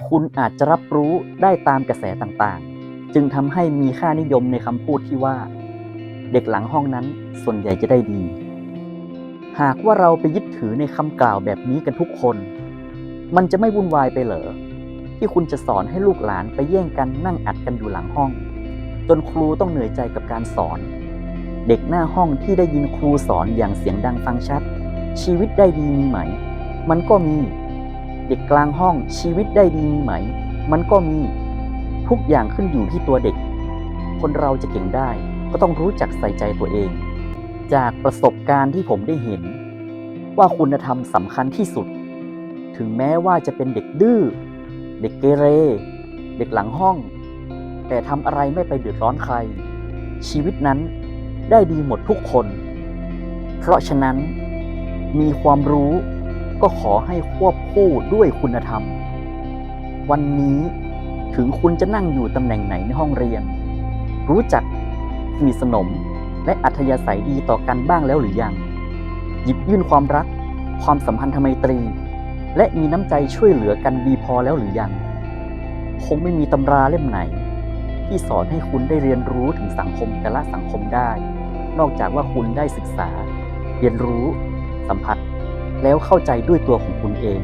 คุณอาจจะรับรู้ได้ตามกระแสต่างๆ จึงทำให้มีค่านิยมในคำพูดที่ว่า เด็กหลังห้องนั้นส่วนใหญ่จะได้ดี หากว่าเราไปยึดถือในคำกล่าวแบบนี้กันทุกคน มันจะไม่วุ่นวายไปเหรอที่คุณจะสอนให้ลูกหลานไปแย่งกันนั่งอัดกันอยู่หลังห้อง จนครูต้องเหนื่อยใจกับการสอน เด็กหน้าห้องที่ได้ยินครูสอนอย่างเสียงดังฟังชัด ชีวิตได้ดีมีไหม มันก็มี ด็กกลางห้องชีวิตได้ดีมีไหม มันก็มีทุกอย่างขึ้นอยู่ที่ตัวเด็ก คนเราจะเก่งได้ ก็ต้องรู้จักใส่ใจตัวเอง จากประสบการณ์ที่ผมได้เห็น ว่าคุณธรรมสำคัญที่สุด ถึงแม้ว่าจะเป็นเด็กดื้อ เด็กเกเร เด็กหลังห้อง แต่ทำอะไรไม่ไปเดือดร้อนใคร ชีวิตนั้นได้ดีหมดทุกคน เพราะฉะนั้นมีความรู้ ก็ขอให้ควบคู่ด้วยคุณธรรม วันนี้ถึงคุณจะนั่งอยู่ตำแหน่งไหนในห้องเรียน รู้จักสนิทสนมและอัธยาศัยดีต่อกันบ้างแล้วหรือยัง หยิบยื่นความรัก ความสัมพันธไมตรี และมีน้ำใจช่วยเหลือกันดีพอแล้วหรือยัง คงไม่มีตำราเล่มไหน ที่สอนให้คุณได้เรียนรู้ถึงสังคมแต่ละสังคมได้ นอกจากว่าคุณได้ศึกษา เรียนรู้ สัมผัส แล้วเข้าใจด้วยตัวของคุณเอง